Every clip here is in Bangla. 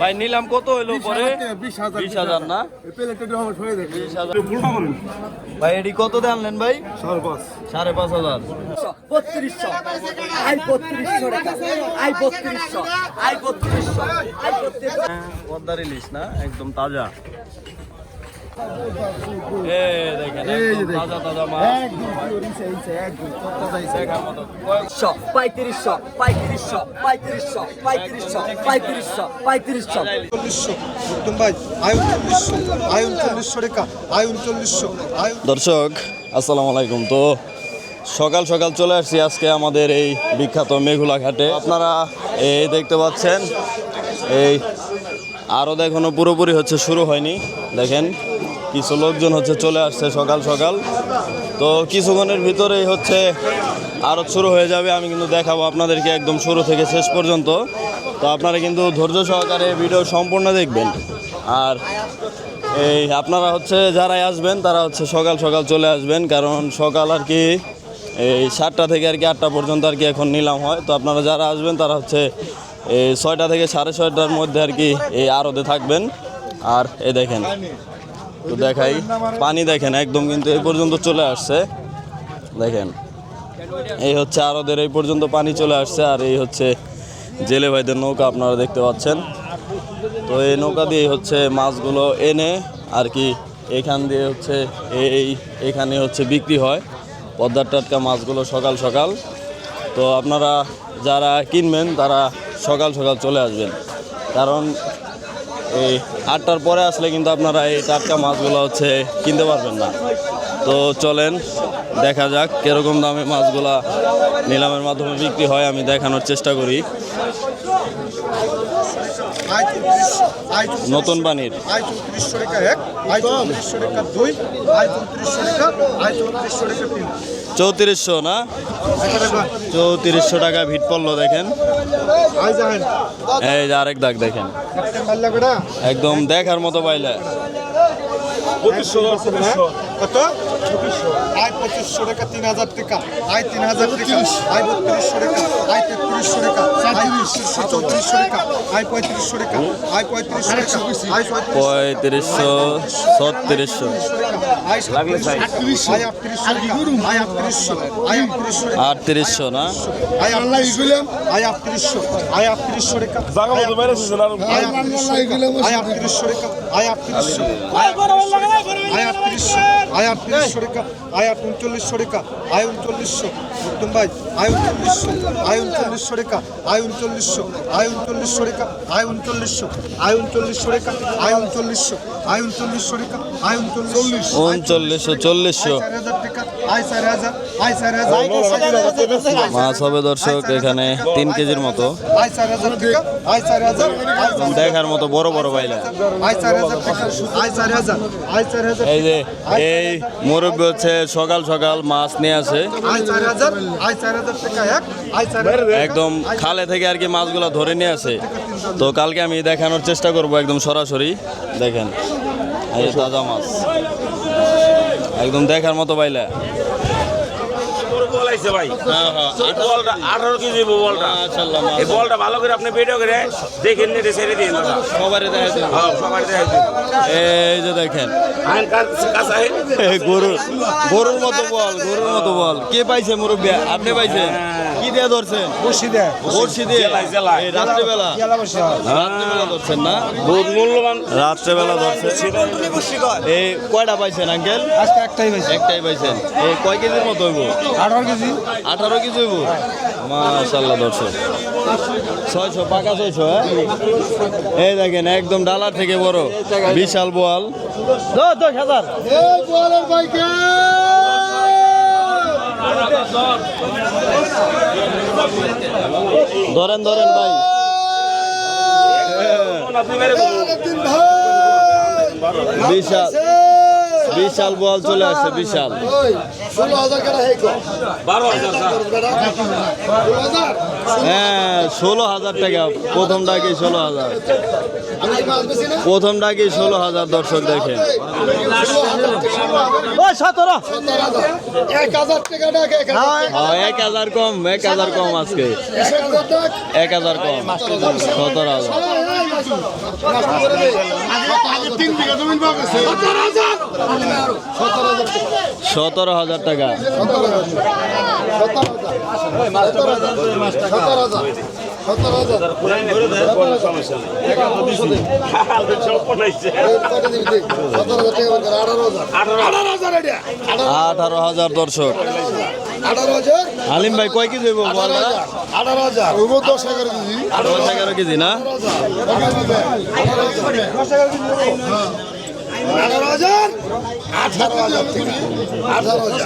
ভাই নিলাম কত হইল পরে? বিশ হাজার হাজার না? ভাই এটি কত দিয়ে আনলেন ভাই? সাড়ে পাঁচ। সাড়ে পাঁচ হাজার। বত্রিশশো। আই বত্রিশশো আই বত্রিশশো। আই বত্রিশশো। না? একদম তাজা। পঁয়ত্রিশশো পঁয়ত্রিশশো পঁয়ত্রিশশো পঁয়ত্রিশশো পঁয়ত্রিশশো পঁয়ত্রিশশো। দর্শক আসসালামু আলাইকুম। তো সকাল সকাল চলে আসছি আজকে আমাদের এই বিখ্যাত মেঘুলা ঘাটে। আপনারা এই দেখতে পাচ্ছেন এই আরও এখনও পুরোপুরি হচ্ছে শুরু হয়নি। দেখেন কিছু লোকজন হচ্ছে চলে আসছে সকাল সকাল। তো কিছুক্ষণের ভিতরেই হচ্ছে আরও শুরু হয়ে যাবে। আমি কিন্তু দেখাবো আপনাদেরকে একদম শুরু থেকে শেষ পর্যন্ত। তো আপনারা কিন্তু ধৈর্য সহকারে ভিডিও সম্পূর্ণ দেখবেন। আর এই আপনারা হচ্ছে যারাই আসবেন, তারা হচ্ছে সকাল সকাল চলে আসবেন। কারণ সকাল আর কি এই সাতটা থেকে আর কি আটটা পর্যন্ত আর কি এখন নিলাম হয়। তো আপনারা যারা আসবেন, তারা হচ্ছে এই ছয়টা থেকে সাড়ে ছয়টার মধ্যে আর কি এই আরদে থাকবেন। আর এ দেখেন তো দেখাই। পানি দেখেন, একদম কিন্তু এই পর্যন্ত চলে আসছে। দেখেন, এই হচ্ছে আরদের এই পর্যন্ত পানি চলে আসছে, আর এই হচ্ছে জেলে ভাইদের নৌকা আপনারা দেখতে পাচ্ছেন। তো এই নৌকা দিয়ে হচ্ছে মাছগুলো এনে আর কি এখান দিয়ে হচ্ছে এই, এখানে হচ্ছে বিক্রি হয়। পদ্মার টাটকা মাছগুলো সকাল সকাল। তো আপনারা যারা কিনবেন, তারা সকাল সকাল চলে আসবেন। কারণ এই আটটার পরে আসলে কিন্তু আপনারা এই টাটকা মাছগুলো হচ্ছে কিনতে পারবেন না। তো চলেন, দেখা যাক কীরকম দামে মাছগুলা নিলামের মাধ্যমে বিক্রি হয়, আমি দেখানোর চেষ্টা করি। নতুন চৌত্রিশশো রেখা দুই চৌত্রিশশো রেখা তিন। চৌত্রিশশো না? চৌত্রিশশো টাকা ভিট পড়ল দেখেন। এই যে আরেক দাগ দেখেন। একদম দেখার মতো পাইলে। কত আয় পঁচিশশো টাকা তিন হাজার টাকা আয় তিন হাজার টাকা আয় বত্রিশশো টাকা আয় তেত্রিশশো টাকা আয় তিরিশশো চৌত্রিশশো টাকা আয় পঁয়ত্রিশশো টাকা আয় পঁয়ত্রিশশো টাকা আয় পঁয়ত্রিশশো ছত্রিশশো আটত্রিশশো আয় আটত্রিশশো আয় আটত্রিশশো আয় আটত্রিশশো আটত্রিশশো না আয় আটত্রিশশো আয় আটত্রিশশো আয় আটত্রিশশো টাকা আয় আটত্রিশশো আয় আটত্রিশশো টাকা আয় আটত্রিশশো আয় আটত্রিশশো রেখা আয় আট উনচল্লিশশো রেখা আয় উনচল্লিশশো উত্তম ভাই আয় উনচল্লিশশো আয় উনচল্লিশশো রেখা আয় উনচল্লিশশো আয় উনচল্লিশশো রেখা আয় উনচল্লিশশো আয় উনচল্লিশশো রেখা আয় উনচল্লিশশো আয় উনচল্লিশশো রেখা আয় উনচল্লিশ উনচল্লিশশো চল্লিশশো। চার হাজার টাকা মাছ হবে দর্শক এখানে তিন কেজির মতো দেখার মতো বড় বড় হাজার এই যে এই মুরব্বী হচ্ছে সকাল সকাল মাছ নিয়ে আসে একদম খালে থেকে আর কি মাছগুলো ধরে নিয়ে আসে তো কালকে আমি দেখানোর চেষ্টা করব একদম সরাসরি দেখেন এই যে তাজা মাছ একদম দেখার মতো বল আইছে ভাই। হ্যাঁ হ্যাঁ এই বলটা আঠারো কেজি বলটা। এই বলটা ভালো করে আপনি ভিডিও করে দেখেন নেটে ছেড়ে দিন সবারই সবারই হ্যাঁ সবাই দেখাইছে এই যে দেখেন। গরুর গরুর মতো বল গরুর মতো বল। কে পাইছে মুরব্বী? আপনি পাইছেন? কি দিয়ে ধরছেন? বর্ষি দিয়ে। বর্ষি দিয়ে? রাত্রেবেলা? রাত্রেবেলা ধরছেন না? বহুত মূল্যবান। রাত্রেবেলা ধরছেন। এই কয়টা পাইছেন আঙ্কেল? আজকে একটাই হয়েছে একটাই পাইছেন। এই কয় কেজির মতো হইব? আঠারো কেজি। আঠারো কেজি হইব? মাশাল্লাহ দর্শক ছয়শো পাকা ছয়শো হ্যাঁ? এই দেখেন একদম ডালার থেকে বড়। বিশাল বোয়াল। দশ দশ হাজার। ধরেন ধরেন ভাই। বিশাল বিশাল বল চলে আসছে বিশাল ষোলো হাজার কেনা বারো হ্যাঁ ষোলো হাজার টাকা। প্রথম কি ষোলো হাজার। প্রথম কি মাছ বেশি না? প্রথমটা কি ষোলো হাজার দর্শক দেখেন। ষোলো সতেরো। এক হাজার টাকা ডাক এক হাজার হ্যাঁ, এক হাজার কম এক হাজার কম আজকে। এক হাজার ডাক। কম। সতেরো হাজার। সতেরো হাজার। হাজার টাকা। আঠারো হাজার দর্শক। আলিম ভাই কয় কেজি আঠারো হাজার। দশ এগারো কেজি। দশ এগারো হাজার আঠারো হাজার থেকে আঠারো হাজার।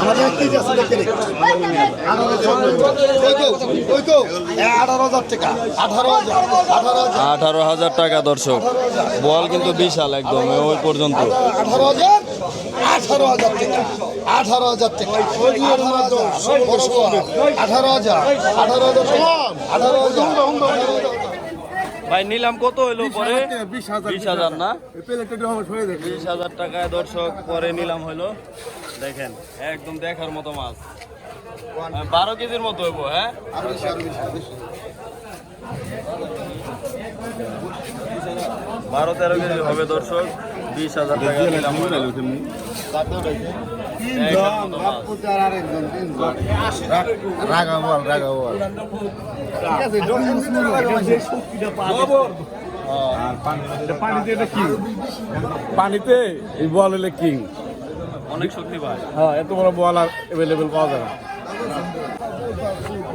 আমাদের আছে দেখে? আঠারো হাজার টাকা আঠারো হাজার আঠারো হাজার। টাকা দর্শক। বল কিন্তু বিশাল একদম ওই পর্যন্ত। আঠারো হাজার আঠারো হাজার টাকা আঠারো হাজার টাকা। আঠারো হাজার আঠারো হাজার আঠারো হাজার আঠারো হাজার। ভাই নিলাম কত হইল পরে? বিশ হাজার না? বিশ হাজার টাকায় দর্শক পরে নিলাম হইল। দেখেন একদম দেখার মতো মাছ। বারো কেজির মতো হইব হ্যাঁ? বারো তেরো কেজি হবে দর্শক। বিশ হাজার টাকা নিলাম। রাগা বল রাগা বল পানিতে এই বল হলে কিং। অনেক শক্তি পায়। হ্যাঁ এত বড় বল আর অ্যাভেলেবেল পাওয়া যায় না এ দেখেন একদম তাজা তাজা মাছ দেখার মতো কয়- কত হইল ভাই নিলাম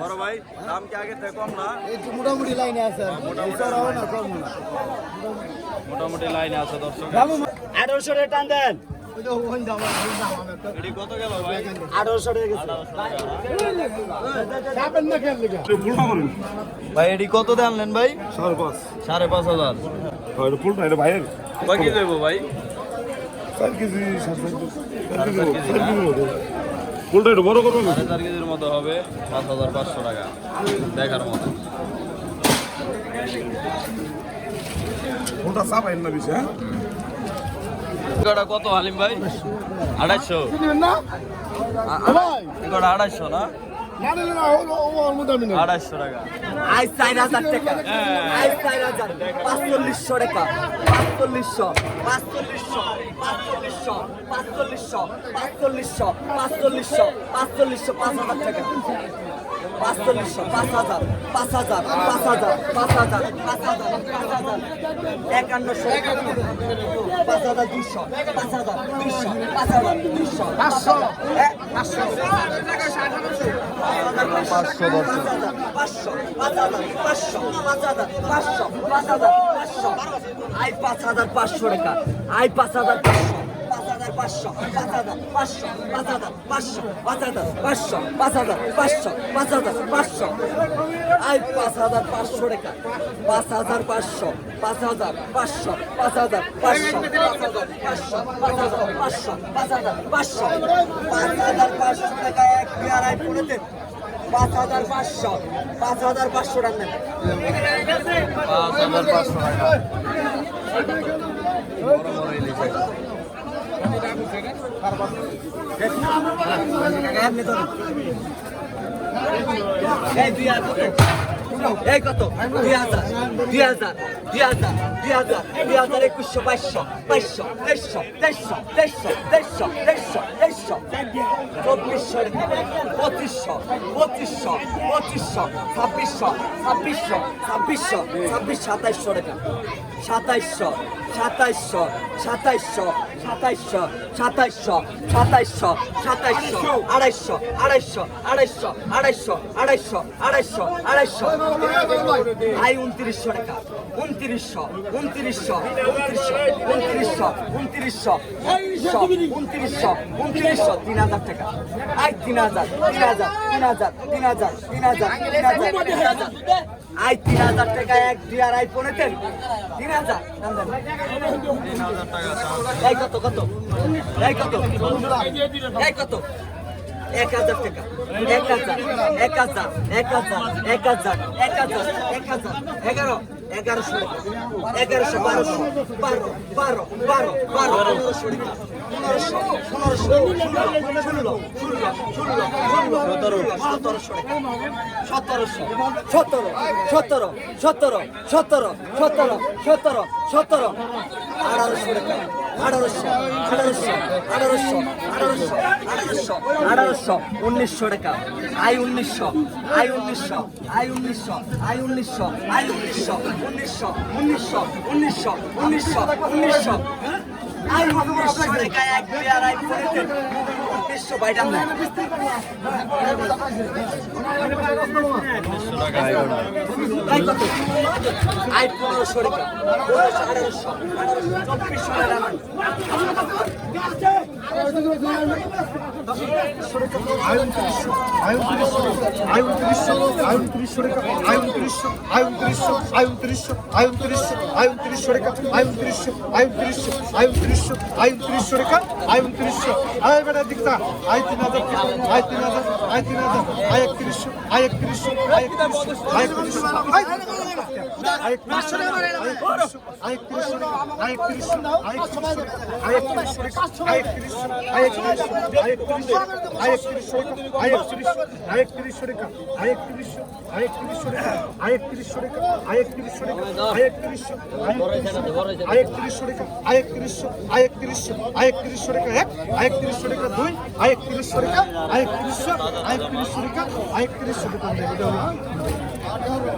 বড় ভাই দাম কি আগের থেকে কম না? মোটামুটি লাইনে আছে আর কি। এই চড়াও না কম না। মোটামুটি লাইনে আছে দর্শক। আঠারোশো টাকা টান দেন। এটি কত ভাই? আঠারোশো টাকা গেছে। চাপেন না খেয়াল লেগে। ভাই এটি কত আনলেন ভাই? সাড়ে পাঁচ। সাড়ে পাঁচ হাজার। এটা হইব ভাই? ফুলটা একটু বড় করবেন সাড়ে চার কেজির মতো হবে পাঁচ হাজার পাঁচশো টাকা। দেখার মতো। না বেশি হ্যাঁ? কত হালিম ভাই? আড়াইশো। আড়াইশো না? আড়াইশো টাকা। আই চার হাজার টাকা। আই চার হাজার। পাঁচচল্লিশশো টাকা। পাঁচচল্লিশশো পাঁচচল্লিশশো পাঁচচল্লিশশো পাঁচচল্লিশশো পাঁচচল্লিশশো পাঁচচল্লিশশো পাঁচচল্লিশশো পাঁচ হাজার টাকা। পাঁচ হাজার পাঁচ হাজার পাঁচ হাজার পাঁচ হাজার পাঁচ হাজার পাঁচ হাজার একান্নশো পাঁচ হাজার পাঁচ হাজার পাঁচ হাজার পাঁচশো পাঁচশো পাঁচশো পাঁচশো পাঁচ হাজার পাঁচশো পাঁচ হাজার পাঁচশো পাঁচ হাজার পাঁচশো পাঁচ হাজার পাঁচশো টাকা আই পাঁচ হাজার পাঁচশো পাঁচ হাজার পাঁচশো পাঁচ হাজার পাঁচশো পাঁচ হাজার পাঁচশো পাঁচ হাজার পাঁচশো পাঁচ হাজার পাঁচশো আই পাঁচ হাজার পাঁচশো টাকা পাঁচ হাজার পাঁচশো পাঁচ হাজার পাঁচশো পাঁচ হাজার পাঁচশো পাঁচ হাজার পাঁচশো পাঁচ হাজার পাঁচশো পাঁচ হাজার পাঁচশো পাঁচ হাজার পাঁচশো টাকা এক পেয়ারায় পড়ে পাঁচ হাজার পাঁচশো পাঁচ হাজার পাঁচশো টাকা পাঁচ হাজার পাঁচশো টাকা বড় বড় ইলিশ একদম। এই দুই হাজার? এই কত দুই হাজার দুই হাজার দুই হাজার দুই হাজার দুই হাজার একুশশো বাইশশো বাইশশো তেইশশো তেইশশো তেইশশো তেইশশো তেইশশো তেইশশো চব্বিশশো পঁচিশশো পঁচিশশো পঁচিশশো ছাব্বিশশো ছাব্বিশশো ছাব্বিশশো ছাব্বিশ সাতাইশশো টাকা। সাতাইশশো সাতাইশশো সাতাইশশো সাতাইশশো সাতাইশশো সাতাইশশো সাতাইশশো আড়াইশো আড়াইশো আড়াইশো আড়াইশো আড়াইশো আড়াইশো আড়াইশো আই উনত্রিশশো টাকা উনত্রিশশো উনত্রিশশো উনত্রিশশো উনত্রিশশো উনত্রিশশো উনত্রিশশো উনত্রিশশো, তিন হাজার টাকা। আই তিন হাজার তিন হাজার তিন হাজার তিন হাজার তিন হাজার তিন হাজার তিন হাজার। আই তিন হাজার টাকা, এক, দুই আই পনেরো তিন হাজার এই কত কত? এই এক হাজার টাকা। এক হাজার এক হাজার এক হাজার এক হাজার এক হাজার এক হাজার, এগারো। এগারোশো এগারোশো বারোশো বারো বারো বারো বারো পনেরোশো পনেরোশো পনেরোশো ষোলো ষোলো ষোলো ষোলো সতেরো সতেরোশো টাকা সতেরো সতেরো সতেরো সতেরো সতেরো সতেরো সতেরো সতেরো আঠারোশো টাকা আঠারোশো আঠারোশো আঠারোশো আঠারোশো আঠারোশো আঠারোশো উনিশশো টাকা আই উনিশশো আই উনিশশো আই উনিশশো আই উনিশশো আই উনিশশো উনিশশো উনিশশো উনিশশো উনিশশো উনিশশো আই উনিশশো টাকা এক দুই আড়াই আট পনেরোশো আঠারোশো আঠারোশো চব্বিশশো টাকা আই উনত্রিশশো আই উনত্রিশশো টাকা আই উনত্রিশশো আই উনত্রিশশো আই উনত্রিশশো আই উনত্রিশশো আই উনত্রিশশো টাকা আই উনত্রিশশো আই উনত্রিশশো আই উনত্রিশশো আই উনত্রিশশো টাকা আই উনত্রিশশো আই বেটা দিকতা আই তিন হাজার আই তিন হাজার আই তিন হাজার আই একত্রিশশো আই একত্রিশশো আই একত্রিশশো আই একত্রিশশো আই একত্রিশশো আই একত্রিশশো আই একত্রিশশো আই একত্রিশশো আই একত্রিশশো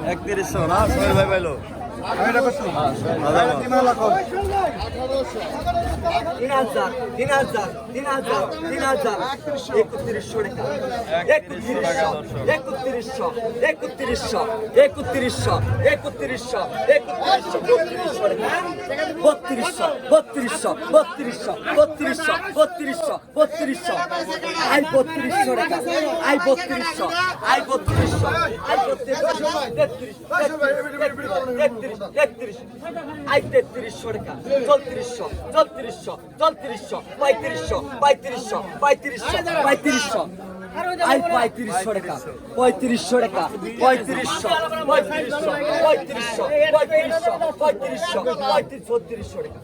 একত্রিশশো না সবাই ভাই ভাইলো আমি এটা করছি দাদা কি মেলা কর তিন হাজার তিন হাজার তিন হাজার তিন হাজার। একত্রিশশো টাকা। একত্রিশশো একত্রিশশো একত্রিশশো একত্রিশশো একত্রিশশো একত্রিশশো, বত্রিশশো টাকা। বত্রিশশো বত্রিশশো বত্রিশশো বত্রিশশো বত্রিশশো বত্রিশশো। আই বত্রিশশো টাকা আই বত্রিশশো আই বত্রিশ আই তেত্রিশশো টাকা চৌত্রিশশো চৌত্রিশশো চৌত্রিশশো পঁয়ত্রিশশো পঁয়ত্রিশশো পঁয়ত্রিশশো পঁয়ত্রিশশো আই পঁয়ত্রিশশো টাকা পঁয়ত্রিশশো টাকা পঁয়ত্রিশশো পঁয়ত্রিশশো পঁয়ত্রিশশো পঁয়ত্রিশশো পঁয়ত্রিশশো পঁয়ত্রিশ ছত্রিশশো টাকা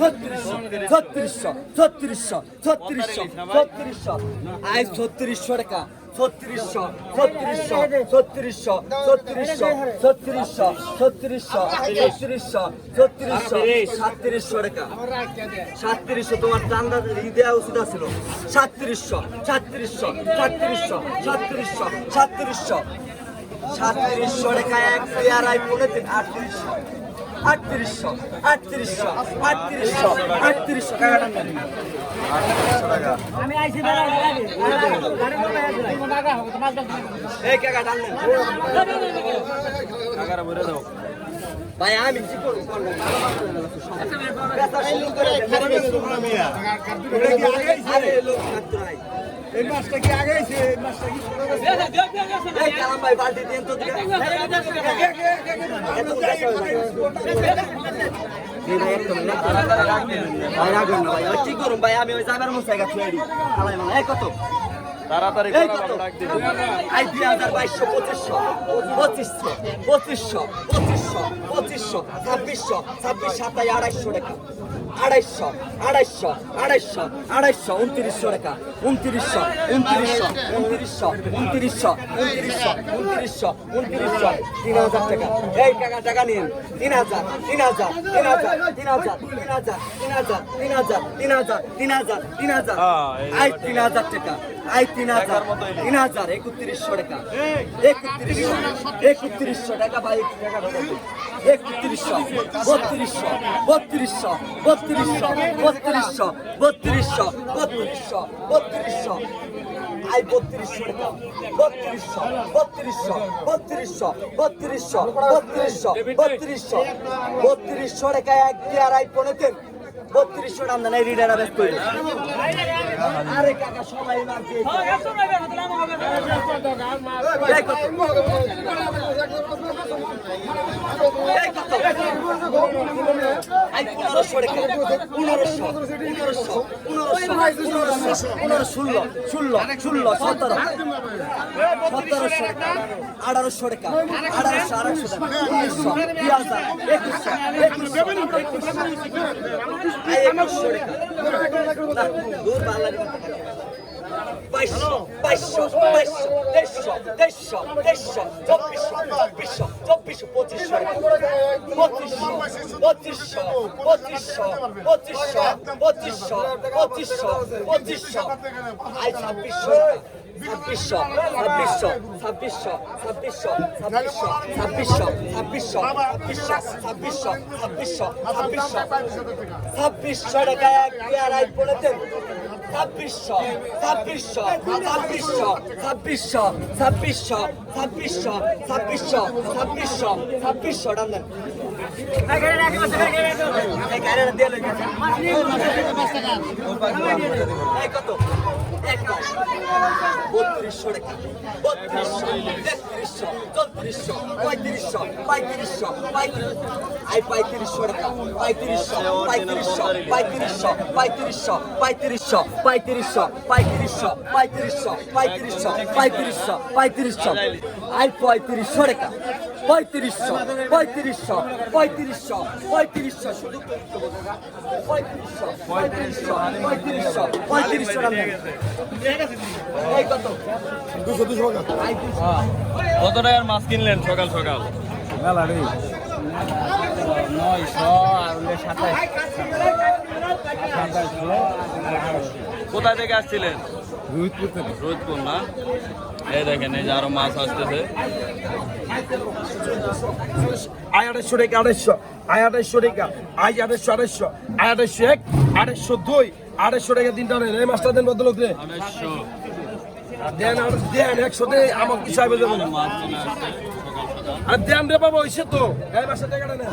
ছত্রিশশো ছত্রিশশো ছত্রিশশো ছত্রিশশো ছত্রিশশো আই ছত্রিশশো টাকা ছত্রিশশো ছত্রিশশো ছত্রিশশো ছত্রিশশো ছত্রিশশো ছত্রিশশো ছত্রিশশো ছত্রিশশো, সাতত্রিশশো টাকা। সাতত্রিশশো তোমার চান্দা দেওয়া উচিত ছিল সাতত্রিশশো সাতত্রিশশো সাতত্রিশশো সাতত্রিশশো সাতত্রিশশো। সাতত্রিশশো টাকা এক দুই আড়াই পনেরো তিন আটত্রিশশো। আটত্রিশশো আটত্রিশশো আটত্রিশশো আটত্রিশশো নেন এই ভাই আমি কি করব করব এই মাছটা কি আগে আছে এই মাছটা কি এই কালাম ভাই বালতি দিন তো তাড়াতাড়ি আই দুই হাজার বাইশশো পঁচিশশো ছাব্বিশশো টাকা আড়াইশো আড়াইশো আড়াইশো আড়াইশো উনত্রিশশো টাকা উনত্রিশশো উনত্রিশশো উনত্রিশশো উনত্রিশশো উনত্রিশশো উনত্রিশশো উনত্রিশশো তিন হাজার টাকা এই টাকা টাকা নিন তিন হাজার তিন হাজার তিন হাজার তিন হাজার তিন হাজার তিন হাজার তিন হাজার তিন হাজার তিন হাজার আই তিন হাজার টাকা আই তিন হাজার তিন হাজার একত্রিশশো টাকা একত্রিশশো একত্রিশশো টাকা ভাই একত্রিশশো বত্রিশশো বত্রিশশো বত্রিশশো বত্রিশশো বত্রিশশো বত্রিশশো বত্রিশশো আই বত্রিশশো বত্রিশশো বত্রিশশো বত্রিশশো বত্রিশশো বত্রিশশো বত্রিশশো। বত্রিশশো টাকা এক দিয়ে আড়াই পনেতেন বত্রিশশো টান দেন এই রিডারা ব্যস্ত আরে কাকা সবাই আঠারোশো টাকা আঠারোশো আঠারোশো টাকা উনিশশো দুই হাজার একুশশো একুশশো একুশশো, এই একুশশো টাকা। না, দূর বাংলার কথা। বাইশশো বাইশশো বাইশশো তেইশশো তেইশশো তেইশশো চব্বিশশো চব্বিশশো চব্বিশশো পঁচিশশো পঁচিশশো পঁচিশশো পঁচিশশো পঁচিশশো পঁচিশশো পঁচিশশো পঁচিশশো আই ছাব্বিশশো ছাব্বিশশো ছাব্বিশশো ছাব্বিশশো ছাব্বিশশো ছাব্বিশশো ছাব্বিশশো ছাব্বিশশো ছাব্বিশশো ছাব্বিশশো ছাব্বিশশো ছাব্বিশশো টাকা এক পেয়ারাই পড়েছেন ছাব্বিশশো ছাব্বিশশো ছাব্বিশশো ছাব্বিশশো ছাব্বিশশো ছাব্বিশশো ছাব্বিশশো ছাব্বিশশো ছাব্বিশশো টান কত বত্রিশশো টাকা বত্রিশশো তেত্রিশশো চৌত্রিশশো পঁয়ত্রিশশো পঁয়ত্রিশশো পঁয়ত্রিশ আই পঁয়ত্রিশশো টাকা পঁয়ত্রিশশো পঁয়ত্রিশশো পঁয়ত্রিশশো পঁয়ত্রিশশো পঁয়ত্রিশশো পঁয়ত্রিশশো পঁয়ত্রিশশো পঁয়ত্রিশশো পঁয়ত্রিশশো পঁয়ত্রিশশো পঁয়ত্রিশশো আই পঁয়ত্রিশশো টাকা পঁয়ত্রিশশো পঁয়ত্রিশশো পঁয়ত্রিশশো পঁয়ত্রিশশো শুধু পঁয়ত্রিশশো পঁয়ত্রিশশো পঁয়ত্রিশশো পঁয়ত্রিশশো কত? দুশো দুশো কত টাকার মাছ কিনলেন সকাল সকাল? মেলা রে। নয়শো আর সাতাশ। সাতাশশো কোথায় থেকে আসছিলেন? রোহিতপুর না? এই দেখেন এই যে আরও মাছ আসতেছে। আয় আড়াইশো টাকা আড়াইশো। আয় আড়াইশো টাকা আয় আড়াইশো আড়াইশো। আয় আড়াইশো এক আড়াইশো দুই আড়াইশো টাকা তিনটা নেই এই মাছটা দেন বদল রে আড়াইশো। দেন আর দেন একশো আমার সকাল সকাল আর দেন রে বাবা তো। এই মাছটা টাকাটা নেন